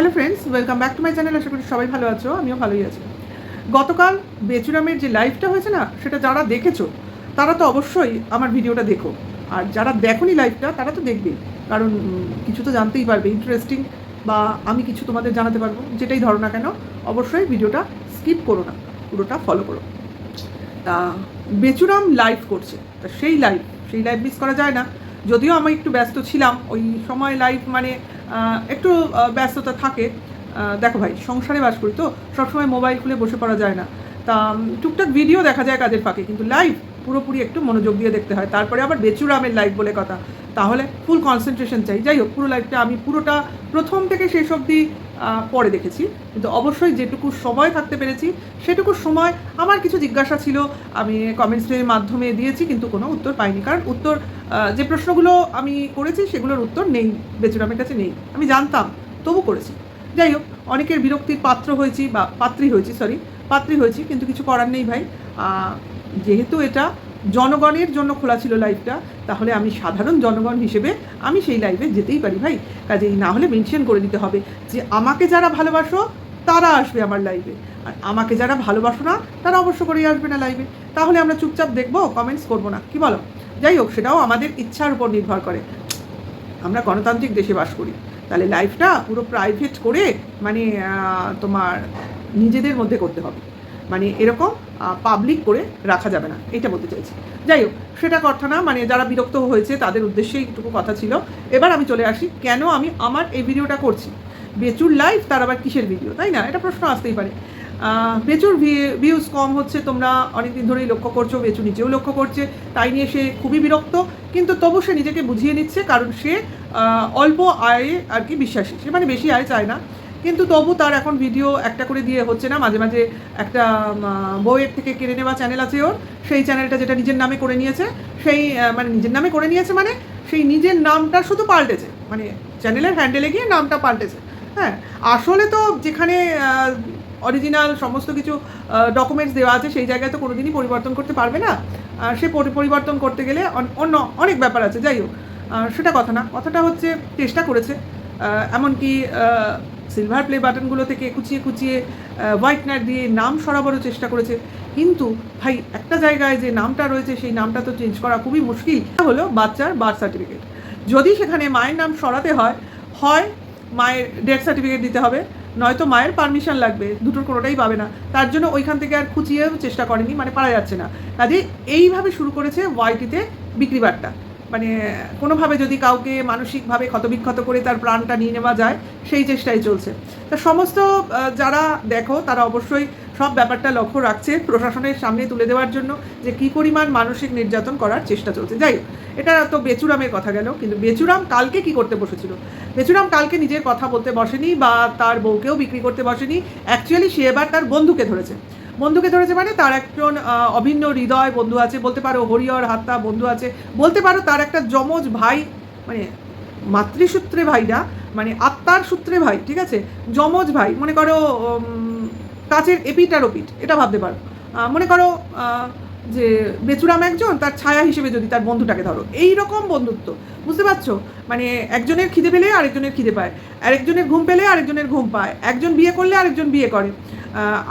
Hello friends, welcome back to my channel. আশা করি সবাই ভালো আছো, আমিও ভালোই আছি। গতকাল বেচুরামের যে লাইভটা হয়েছে না, সেটা যারা দেখেছ, তারা তো অবশ্যই আমার ভিডিওটা দেখো। আর যারা দেখোনি লাইভটা, তারা তো দেখবে কারণ কিছু তো জানতেই পারবে ইন্টারেস্টিং বা আমি কিছু তোমাদের জানাতে পারব, যেটাই ধরো না কেন, অবশ্যই ভিডিওটা স্কিপ করো না, পুরোটা ফলো করো। তা, বেচুরাম লাইভ করছে। তা সেই লাইভ সেই লাইভ মিস করা যায় না। যদিও আমি একটু ব্যস্ত ছিলাম, ওই সময় লাইভ মানে একটু ব্যস্ততা থাকে। দেখো ভাই, সংসারে বাস করি তো, সবসময় মোবাইল খুলে বসে পড়া যায় না। তা টুকটাক ভিডিও দেখা যায় কাজের ফাঁকে, কিন্তু লাইভ পুরোপুরি একটু মনোযোগ দিয়ে দেখতে হয়। তারপরে আবার বেচুরামের লাইভ বলে কথা। তাহলে ফুল কনসেন্ট্রেশন চাই। যাই হোক, পুরো লাইভটা আমি পুরোটা প্রথম থেকে শেষ অবধি পরে দেখেছি। কিন্তু অবশ্যই যেটুকু সময় থাকতে পেরেছি, সেটুকু সময় আমার কিছু জিজ্ঞাসা ছিল। আমি কমেন্টসের মাধ্যমে দিয়েছি, কিন্তু কোনো উত্তর পাইনি। কারণ উত্তর যে প্রশ্নগুলো আমি করেছি, সেগুলোর উত্তর নেই বেচুরামের কাছে নেই। আমি জানতাম, তবু করেছি। যাই হোক, অনেকের বিরক্তির পাত্র হয়েছি বা পাত্রী হয়েছি সরি পাত্রী হয়েছি, কিন্তু কিছু করার নেই ভাই। যেহেতু এটা জনগণের জন্য খোলা ছিল লাইভটা তাহলে আমি সাধারণ জনগণ হিসেবে আমি সেই লাইভে যেতেই পারি ভাই। কাজেই না হলে মেনশন করে দিতে হবে যে আমাকে যারা ভালোবাসো, তারা আসবে আমার লাইভে আর আমাকে যারা ভালোবাসো না, তারা অবশ্য করেই আসবে না লাইভে তাহলে আমরা চুপচাপ দেখব কমেন্টস করব না, কি বলো? যাই হোক, সেটাও আমাদের ইচ্ছার উপর নির্ভর করে। আমরা গণতান্ত্রিক দেশে বাস করি। তাহলে লাইফটা পুরো প্রাইভেট করে মানে তোমার নিজেদের মধ্যে করতে হবে। মানে এরকম পাবলিক করে রাখা যাবে না। এটা বলতে চাইছি। যাই হোক, সেটা কথা না মানে যারা বিরক্ত হয়েছে, তাদের উদ্দেশ্যে একটুকু কথা ছিল। এবার আমি চলে আসি, কেন আমি আমার এই ভিডিওটা করছি? বেচুর লাইফ তার আবার কিসের ভিডিও তাই না? এটা প্রশ্ন আসতেই পারে। বেচুর ভিউজ কম হচ্ছে, তোমরা অনেকদিন ধরেই লক্ষ্য করছ বেচু নিজেও লক্ষ্য করছে, তাই নিয়ে সে খুবই বিরক্ত। কিন্তু তবু সে নিজেকে বুঝিয়ে নিচ্ছে, কারণ সে অল্প আয়ে আর কি বিশ্বাসী। সে মানে বেশি আয় চায় না। কিন্তু তবু তার এখন ভিডিও একটা করে দিয়ে হচ্ছে না। মাঝে মাঝে একটা বইয়ের থেকে কেড়ে নেওয়া চ্যানেল আছে ওর। সেই চ্যানেলটা যেটা নিজের নামে করে নিয়েছে, সেই মানে নিজের নামে করে নিয়েছে মানে সেই নিজের নামটা শুধু পাল্টেছে। মানে চ্যানেলের হ্যান্ডেলে গিয়ে নামটা পাল্টেছে। হ্যাঁ আসলে তো যেখানে অরিজিনাল সমস্ত কিছু ডকুমেন্টস দেওয়া আছে, সেই জায়গায় তো কোনোদিনই পরিবর্তন করতে পারবে না। সে পরিবর্তন করতে গেলে অন্য অনেক ব্যাপার আছে। যাই হোক সেটা কথা না। কথাটা হচ্ছে চেষ্টা করেছে। এমনকি সিলভার প্লে বাটনগুলো থেকে কুচিয়ে কুচিয়ে হোয়াইটনার দিয়ে নাম সরাবারও চেষ্টা করেছে। কিন্তু ভাই, একটা জায়গায় যে নামটা রয়েছে, সেই নামটা তো চেঞ্জ করা খুবই মুশকিল। হলো বাচ্চার বার্থ সার্টিফিকেট যদি সেখানে মায়ের নাম সরাতে হয় হয় মায়ের ডেথ সার্টিফিকেট দিতে হবে, নয়তো মায়ের পারমিশন লাগবে, দুটোর কোনোটাই পাবে না। তার জন্য ওইখান থেকে আর খুঁচিয়েও চেষ্টা করেনি মানে পারা যাচ্ছে না। কাজে এইভাবে শুরু করেছে ওয়াইটিতে বিক্রিবারটা মানে কোনোভাবে যদি কাউকে মানসিকভাবে ক্ষতবিক্ষত করে তার প্রাণটা নিয়ে নেওয়া যায়, সেই চেষ্টাই চলছে। তা সমস্ত যারা দেখো, তারা অবশ্যই সব ব্যাপারটা লক্ষ্য রাখছে প্রশাসনের সামনে তুলে দেওয়ার জন্য যে কী পরিমাণ মানসিক নির্যাতন করার চেষ্টা চলছে। যাই এটা তো বেচুরামের কথা গেল, কিন্তু বেচুরাম কালকে কি করতে বসেছিল? বেচুরাম কালকে নিজের কথা বলতে বসেনি বা তার বউকেও বিক্রি করতে বসেনি। অ্যাকচুয়ালি সে এবার তার বন্ধুকে ধরেছে। বন্ধুকে ধরেছে মানে তার একজন অভিন্ন হৃদয় বন্ধু আছে, বলতে পারো হরিহর হাত্তা বন্ধু আছে, বলতে পারো তার একটা যমজ ভাই মানে মাতৃসূত্রে ভাই না মানে আত্মার সূত্রে ভাই, ঠিক আছে? যমজ ভাই, মনে করো কাছের এপিট আর ওপিট এটা ভাবতে পারো। মনে করো যে বেচুরাম একজন, তার ছায়া হিসেবে যদি তার বন্ধুটাকে ধরো, এই রকম বন্ধুত্ব, বুঝতে পারছ? মানে একজনের খিদে পেলে আরেকজনের খিদে পায়, আরেকজনের ঘুম পেলে আরেকজনের ঘুম পায়, একজন বিয়ে করলে আরেকজন বিয়ে করে।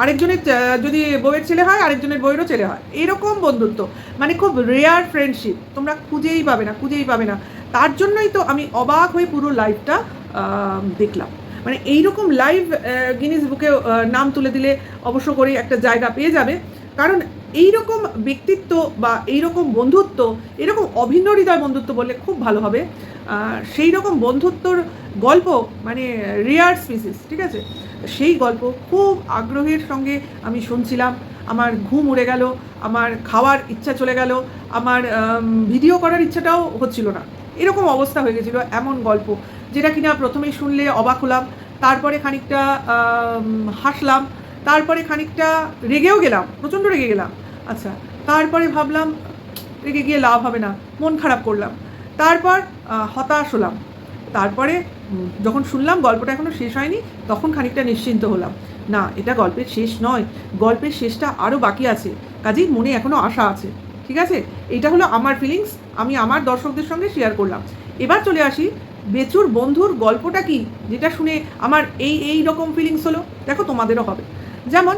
আরেকজনের যদি বউয়ের ছেলে হয়, আরেকজনের বইয়েরও ছেলে হয়। এরকম বন্ধুত্ব। মানে খুব রেয়ার ফ্রেন্ডশিপ তোমরা খুঁজেই পাবে না, খুঁজেই পাবে না। তার জন্যই তো আমি অবাক হয়ে পুরো লাইফটা দেখলাম। মানে এইরকম লাইভ গিনিস বুকে নাম তুলে দিলে অবশ্য করে একটা জায়গা পেয়ে যাবে। কারণ এইরকম ব্যক্তিত্ব বা এইরকম বন্ধুত্ব, এরকম অভিন্ন হৃদয় বন্ধুত্ব বললে খুব ভালো হবে। সেই রকম বন্ধুত্বর গল্প মানে রেয়ার স্পিসিস ঠিক আছে? সেই গল্প খুব আগ্রহের সঙ্গে আমি শুনছিলাম। আমার ঘুম উড়ে গেল, আমার খাওয়ার ইচ্ছা চলে গেল, আমার ভিডিও করার ইচ্ছাটাও হচ্ছিল না। এরকম অবস্থা হয়ে গেছিল এমন গল্প, যেটা কিনা প্রথমেই শুনলে অবাক হলাম, তারপরে খানিকটা হাসলাম, তারপরে খানিকটা রেগেও গেলাম, প্রচণ্ড রেগে গেলাম। আচ্ছা তারপরে ভাবলাম রেগে গিয়ে লাভ হবে না, মন খারাপ করলাম। তারপর হতাশ হলাম। তারপরে যখন শুনলাম গল্পটা এখনও শেষ হয়নি, তখন খানিকটা নিশ্চিন্ত হলাম। না, এটা গল্পের শেষ নয়, গল্পের শেষটা আরও বাকি আছে, কাজেই মনে এখনও আশা আছে, ঠিক আছে? এটা হলো আমার ফিলিংস আমি আমার দর্শকদের সঙ্গে শেয়ার করলাম। এবার চলে আসি, বেচুর বন্ধুর গল্পটা কি, যেটা শুনে আমার এই এই রকম ফিলিংস হলো, দেখো তোমাদেরও হবে। যেমন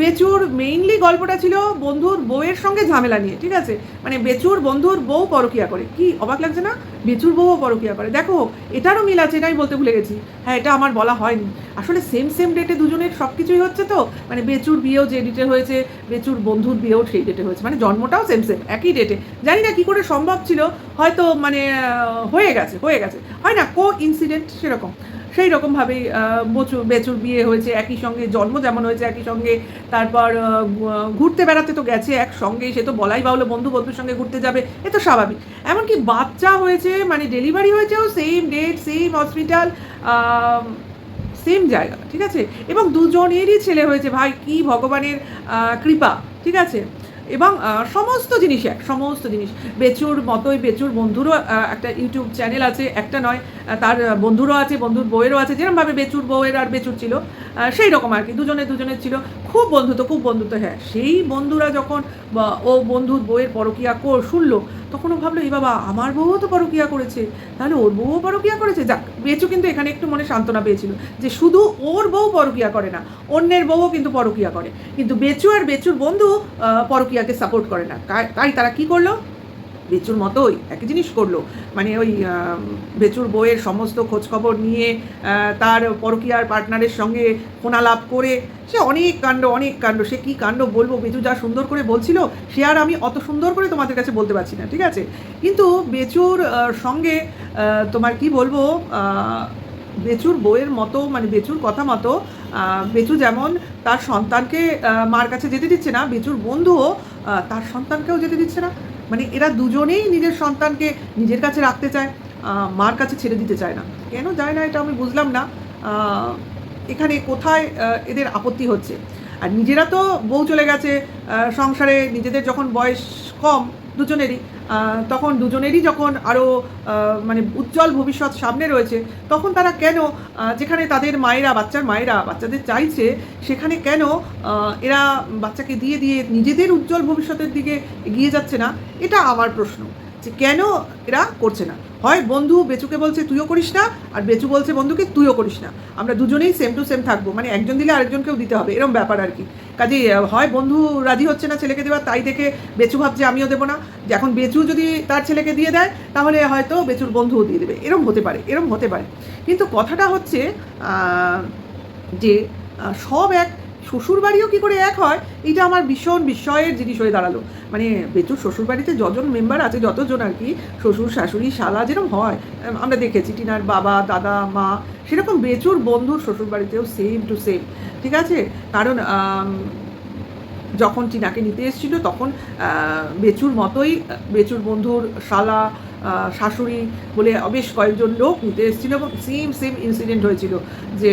বেচুর মেইনলি গল্পটা ছিল বন্ধুর বউয়ের সঙ্গে ঝামেলা নিয়ে, ঠিক আছে? মানে বেচুর বন্ধুর বউ পরকিয়া করে। কি অবাক লাগছে না? বেচুর বউও পরকিয়া করে। দেখো, এটারও মিল আছে, এটাই বলতে ভুলে গেছি। হ্যাঁ এটা আমার বলা হয়নি। আসলে সেম সেম ডেটে দুজনের সব কিছুই হচ্ছে তো? মানে বেচুর বিয়েও যে ডেটে হয়েছে, বেচুর বন্ধুর বিয়েও সেই ডেটে হয়েছে। মানে জন্মটাও সেম সেম একই ডেটে জানি না কী করে সম্ভব ছিল, হয়তো মানে হয়ে গেছে হয়ে গেছে। হয় না কো ইনসিডেন্ট সেরকম। সেই রকমভাবেই বচু বেচুর বিয়ে হয়েছে, একই সঙ্গে জন্ম যেমন হয়েছে, একই সঙ্গে তারপর ঘুরতে বেড়াতে তো গেছে একসঙ্গেই, সে তো বলাই বাহুলো বন্ধু বন্ধুর সঙ্গে ঘুরতে যাবে, এ তো স্বাভাবিক। এমনকি বাচ্চা হয়েছে মানে delivery হয়েছেও same date same hospital same জায়গা, ঠিক আছে? এবং দুজনেরই ছেলে হয়েছে, ভাই, কি ভগবানের কৃপা, ঠিক আছে? এবং সমস্ত জিনিস এক, সমস্ত জিনিস। বেচুর মতোই বেচুর বন্ধুরও একটা ইউটিউব চ্যানেল আছে, একটা নয় তার বন্ধুরও আছে, বন্ধুর বউয়েরও আছে যেরকমভাবে বেচুর বউয়ের আর বেচুর ছিল সেই রকম আর কি, দুজনে দুজনের ছিল। খুব বন্ধুত্ব খুব বন্ধুত্ব হ্যাঁ। সেই বন্ধুরা যখন ও বন্ধুর বউয়ের পরকিয়া কর, শুনলো, তখন ও ভাবলো এই বাবা, আমার বউও তো পরকিয়া করেছে। তাহলে ওর বউও পরকিয়া করেছে? যাক, বেচু কিন্তু এখানে একটু মনে সান্ত্বনা পেয়েছিল যে শুধু ওর বউ পরকিয়া করে না, অন্যের বউও কিন্তু পরকিয়া করে। কিন্তু বেচু আর বেচুর বন্ধু পরকিয়াকে সাপোর্ট করে না। তাই তারা কি করল? বেচুর মতোই, একই জিনিস করল। মানে ওই বেচুর বইয়ের সমস্ত খোঁজখবর নিয়ে তার পরকীয়ার পার্টনারের সঙ্গে ফোনালাপ করে, সে অনেক কাণ্ড অনেক কাণ্ড, সে কী কাণ্ড বলব, বেচু যা সুন্দর করে বলছিল, সে আর আমি অত সুন্দর করে তোমাদের কাছে বলতে পারছি না, ঠিক আছে? কিন্তু বেচুর সঙ্গে তোমার কি বলব বেচুর বইয়ের মতো মানে বেচুর কথা মতো বেচু যেমন তার সন্তানকে মার কাছে যেতে দিচ্ছে না, বেচুর বন্ধুও তার সন্তানকেও যেতে দিচ্ছে না। মানে এরা দুজনেই নিজের সন্তানকে নিজের কাছে রাখতে চায় মার কাছে ছেড়ে দিতে চায় না। কেন যায় না এটা আমি বুঝলাম না। এখানে কোথায় এদের আপত্তি হচ্ছে? আর নিজেরা তো বউ চলে গেছে সংসারে নিজেদের যখন বয়স কম, দুজনেরই তখন দুজনেরই যখন আরও মানে উজ্জ্বল ভবিষ্যৎ সামনে রয়েছে, তখন তারা কেন যেখানে তাদের মায়েরা, বাচ্চার মায়েরা, বাচ্চাদের চাইছে, সেখানে কেন এরা বাচ্চাকে দিয়ে দিয়ে নিজেদের উজ্জ্বল ভবিষ্যতের দিকে এগিয়ে যাচ্ছে না? এটা আমার প্রশ্ন, যে কেন এরা করছে না? হয়, বন্ধু বেচুকে বলছে, তুইও করিস না? আর বেচু বলছে, বন্ধুকে, তুইও করিস না। আমরা দুজনেই সেম টু সেম থাকব। মানে একজন দিলে আরেকজনকেও দিতে হবে এরকম ব্যাপার আর কি। কাজে হয়, বন্ধু রাজি হচ্ছে না ছেলেকে দেওয়া তাই দেখে বেচু ভাবছে, আমিও দেবো না। যে এখন বেচু যদি তার ছেলেকে দিয়ে দেয়, তাহলে হয়তো বেচুর বন্ধুও দিয়ে দেবে। এরম হতে পারে, এরম হতে পারে। কিন্তু কথাটা হচ্ছে যে সব এক শ্বশুরবাড়িও কি করে এক হয়? এটা আমার ভীষণ বিস্ময়ের জিনিস হয়ে দাঁড়াল। মানে বেচুর শ্বশুরবাড়িতে যজন মেম্বার আছে, যতজন আর কি, শ্বশুর, শাশুড়ি, শালা যেরকম হয় আমরা দেখেছি টিনার বাবা, দাদা, মা, সেরকম বেচুর বন্ধুর শ্বশুরবাড়িতেও সেম টু সেম ঠিক আছে? কারণ যখন টিনাকে নিতে এসেছিল, তখন বেচুর মতোই, বেচুর বন্ধুর শালা শাশুড়ি বলে বেশ কয়েকজন লোক নিতে এসেছিল এবং সেম সেম ইনসিডেন্ট হয়েছিল যে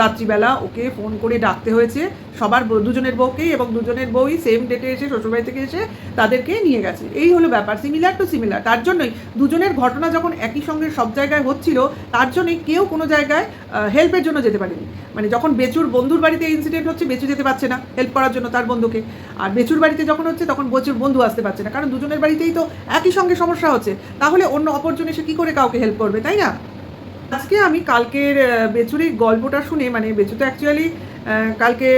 রাত্রিবেলা ওকে ফোন করে ডাকতে হয়েছে। সবার দুজনের বউকেই এবং দুজনের বউই সেম ডেটে এসে শ্বশুরবাড়ি থেকে এসে তাদেরকে নিয়ে গেছে। এই হলো ব্যাপার সিমিলার টু সিমিলার তার জন্যই দুজনের ঘটনা যখন একই সঙ্গে সব জায়গায় হচ্ছিল, তার জন্যই কেউ কোনো জায়গায় হেল্পের জন্য যেতে পারেনি। মানে যখন বেচুর বন্ধুর বাড়িতে ইনসিডেন্ট হচ্ছে, বেচু যেতে পারছে না হেল্প করার জন্য তার বন্ধুকে। আর বেচুর বাড়িতে যখন হচ্ছে, তখন বেচুর বন্ধু আসতে পারছে না। কারণ দুজনের বাড়িতেই তো একই সঙ্গে সমস্যা হচ্ছে। তাহলে অন্য অপরজন এসে কী করে কাউকে হেল্প করবে, তাই না? আজকে আমি কালকের আহ, বেচুরির গল্পটা শুনে মানে বেচু তো অ্যাকচুয়ালি কালকে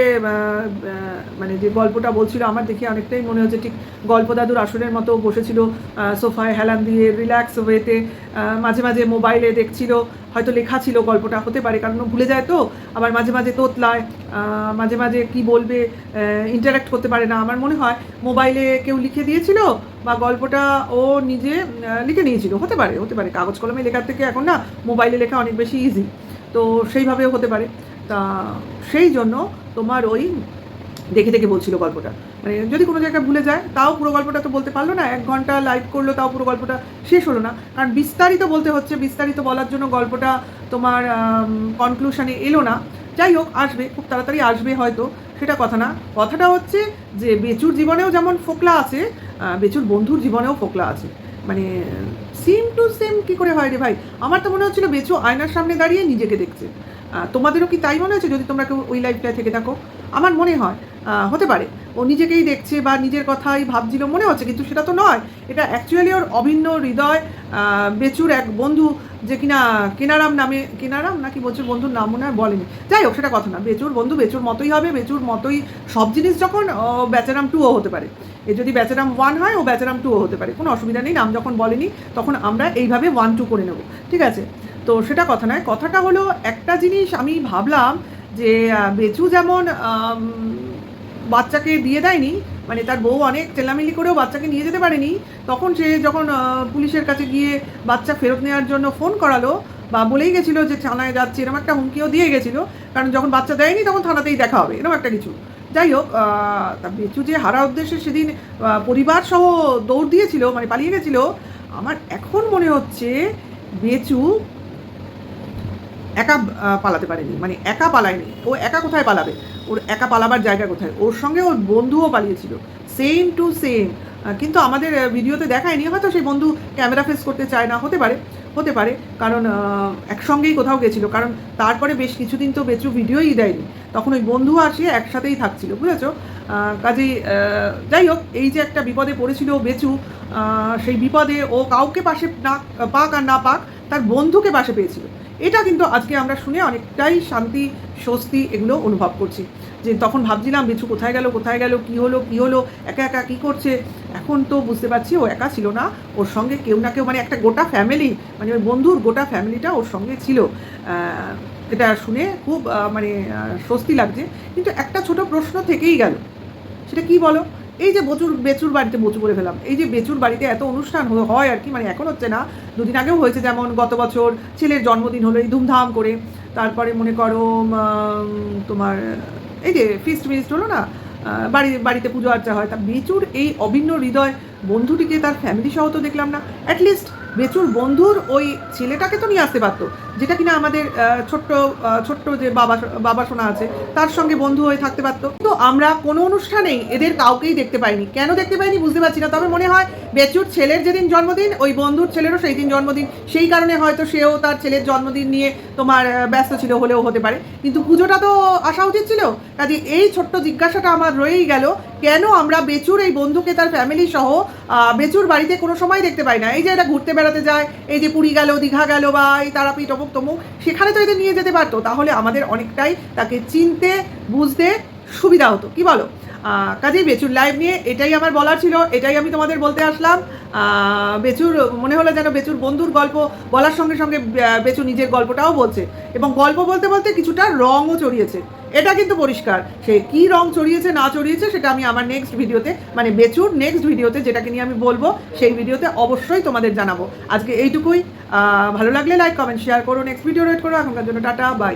মানে যে গল্পটা বলছিল আমার দেখে অনেকটাই মনে হচ্ছে ঠিক গল্প দাদুর আসরের মতো বসেছিল সোফায় হেলান দিয়ে রিল্যাক্স ওয়েতে মাঝে মাঝে মোবাইলে দেখছিল হয়তো লেখা ছিল গল্পটা হতে পারে কারণ ভুলে যায় তো আবার মাঝে মাঝে তোতলায় মাঝে মাঝে কি বলবে ইন্টারাক্ট করতে পারে না আমার মনে হয় মোবাইলে কেউ লিখে দিয়েছিল বা গল্পটা ও নিজে লিখে নিয়েছিল। হতে পারে হতে পারে। কাগজ কলমে লেখার থেকে এখন না, মোবাইলে লেখা অনেক বেশি ইজি তো সেইভাবেও হতে পারে। তা সেই জন্য তোমার ওই দেখে দেখে বলছিল গল্পটা। মানে যদি কোনো জায়গায় ভুলে যায়, তাও পুরো গল্পটা তো বলতে পারল না। এক ঘণ্টা লাইভ করল, তাও পুরো গল্পটা শেষ হলো না। কারণ বিস্তারিত বলতে হচ্ছে, বিস্তারিত বলার জন্য গল্পটা তোমার কনক্লুশনে এলো না। যাই হোক, আসবে, খুব তাড়াতাড়ি আসবে হয়তো, সেটা কথা না। কথাটা হচ্ছে যে বেচুর জীবনেও যেমন ফোকলা আছে বেচুর বন্ধুর জীবনেও ফোকলা আছে। মানে সেম টু সেম কী করে হয় রে ভাই? আমার তো মনে হচ্ছিল বেচু আয়নার সামনে দাঁড়িয়ে নিজেকে দেখছে। তোমাদেরও কি তাই মনে হচ্ছে যদি তোমরা কেউ ওই লাইফটায় থেকে থাকো? আমার মনে হয় হতে পারে। ও নিজেকেই দেখছে বা নিজের কথাই ভাবছিল, মনে হচ্ছে, কিন্তু সেটা তো নয়। এটা অ্যাকচুয়ালি ওর অভিন্ন হৃদয় বেচুর এক বন্ধু যে কিনা কেনারাম নামে, কেনারাম নাকি বলছে বন্ধুর নাম মনে হয় বলেনি। যাই হোক, সেটা কথা না। বেচুর বন্ধু, বেচুর মতোই হবে, বেচুর মতোই সব জিনিস যখন বেচারাম টুও হতে পারে। এ যদি বেচারাম ওয়ান হয়, ও বেচারাম টুও হতে পারে। কোনো অসুবিধা নেই, নাম যখন বলেনি, তখন আমরা এইভাবে ওয়ান টু করে নেব। ঠিক আছে? তো সেটা কথা নয়। কথাটা হলো একটা জিনিস আমি ভাবলাম যে বেচু যেমন বাচ্চাকে দিয়ে দেয়নি মানে তার বউ অনেক চেল্লামিলি করেও বাচ্চাকে নিয়ে যেতে পারেনি। তখন সে যখন পুলিশের কাছে গিয়ে বাচ্চা ফেরত নেওয়ার জন্য ফোন করালো বা বলেই গেছিল যে থানায় যাচ্ছে, এরকম একটা হুমকিও দিয়ে গেছিল। কারণ যখন বাচ্চা দেয়নি তখন থানাতেই দেখা হবে, এরকম একটা কিছু। যাই হোক বেচু যে হারা উদ্দেশ্যে সেদিন পরিবার সহ দৌড় দিয়েছিল মানে পালিয়ে গেছিল, আমার এখন মনে হচ্ছে বেচু একা পালাতে পারেনি মানে একা পালায়নি, ও একা কোথায় পালাবে? ওর একা পালাবার জায়গা কোথায়? ওর সঙ্গে ওর বন্ধুও পালিয়েছিল। সেম টু সেম কিন্তু আমাদের ভিডিওতে দেখায়নি, হয়তো সেই বন্ধু ক্যামেরা ফেস করতে চায় না, হতে পারে হতে পারে। কারণ একসঙ্গেই কোথাও গেছিল। কারণ তারপরে বেশ কিছুদিন তো বেচু ভিডিওই দেয়নি। তখন ওই বন্ধু আসিয়ে একসাথেই থাকছিল, বুঝেছ? কাজেই যাই হোক, এই যে একটা বিপদে পড়েছিল বেচু সেই বিপদে ও কাউকে পাশে না, পাক আর না পাক, তার বন্ধুকে পাশে পেয়েছিল। এটা কিন্তু আজকে আমরা শুনে অনেকটাই শান্তি, স্বস্তি এগুলো অনুভব করছি। যে তখন ভাবছিলাম বেচু কোথায় গেল কোথায় গেল, কি হলো কি হলো, একা একা কি করছে? এখন তো বুঝতে পারছি ও একা ছিল না, ওর সঙ্গে কেউ না কেউ মানে একটা গোটা ফ্যামিলি মানে ওর বন্ধুর গোটা ফ্যামিলিটা ওর সঙ্গে ছিল। এটা শুনে খুব মানে স্বস্তি লাগছে। কিন্তু একটা ছোট প্রশ্ন থেকেই গেল, সেটা কি বলো? এই যে বচুর, বেচুর বাড়িতে বচু বলে ফেলাম এই যে বেচুর বাড়িতে এত অনুষ্ঠান হয় আর কি মানে এখন হচ্ছে না, দুদিন আগেও হয়েছে যেমন গত বছর ছেলের জন্মদিন হলো, এই ধুমধাম করে, তারপরে মনে করো তোমার এই যে ফিস্ট মিস্ট হলো না বাড়ি, বাড়িতে পুজো আর্চা হয়, তা বেচুর এই অভিন্ন হৃদয় বন্ধুটিকে তার ফ্যামিলি সহ তো দেখলাম না অ্যাটলিস্ট বেচুর বন্ধুর ওই ছেলেটাকে তো নিয়ে আসতে পারতো যেটা কিনা আমাদের ছোট্ট ছোট্ট যে বাবা বাবা শোনা আছে, তার সঙ্গে বন্ধু হয়ে থাকতে পারতো। তো আমরা কোনো অনুষ্ঠানেই এদের কাউকেই দেখতে পাইনি। কেন দেখতে পাইনি বুঝতে পারছি না। তবে মনে হয় বেচুর ছেলের যেদিন জন্মদিন, ওই বন্ধুর ছেলেরও সেই দিন জন্মদিন। সেই কারণে হয়তো সেও তার ছেলের জন্মদিন নিয়ে তোমার ব্যস্ত ছিল হলেও হতে পারে। কিন্তু পুজোটা তো আসা উচিত ছিল। কাজে এই ছোট্ট জিজ্ঞাসাটা আমার রয়েই গেল, কেন আমরা বেচুর, এই বন্ধুকে, তার ফ্যামিলি সহ বেচুর বাড়িতে কোনো সময় দেখতে পাই না। এই যে এটা ঘুরতে বেড়াতে যায়, এই যে পুরী গেল, দীঘা গেল, বা এই তারাপীঠ অমুক তমুক সেখানে তো এদের নিয়ে যেতে পারতো, তাহলে আমাদের অনেকটাই তাকে চিনতে, বুঝতে সুবিধা হতো। কি বলো? কাজেই বেচুর লাইভ নিয়ে এটাই আমার বলার ছিল, এটাই আমি তোমাদের বলতে আসলাম। বেচুর, মনে হলো যেন বেচুর বন্ধুর গল্প বলার সঙ্গে সঙ্গে বেচু নিজের গল্পটাও বলছে। এবং গল্প বলতে বলতে কিছুটা রঙও চড়িয়েছে। এটা কিন্তু পরিষ্কার। সে কি রং চড়িয়েছে, না চড়িয়েছে, সেটা আমি আমার নেক্সট ভিডিওতে মানে বেচুর নেক্সট ভিডিওতে যেটাকে নিয়ে আমি বলব, সেই ভিডিওতে অবশ্যই তোমাদের জানাব। আজকে এইটুকুই। ভালো লাগলে লাইক কমেন্ট শেয়ার করো নেক্সট ভিডিও রেড করো। এখনকার জন্য টাটা বাই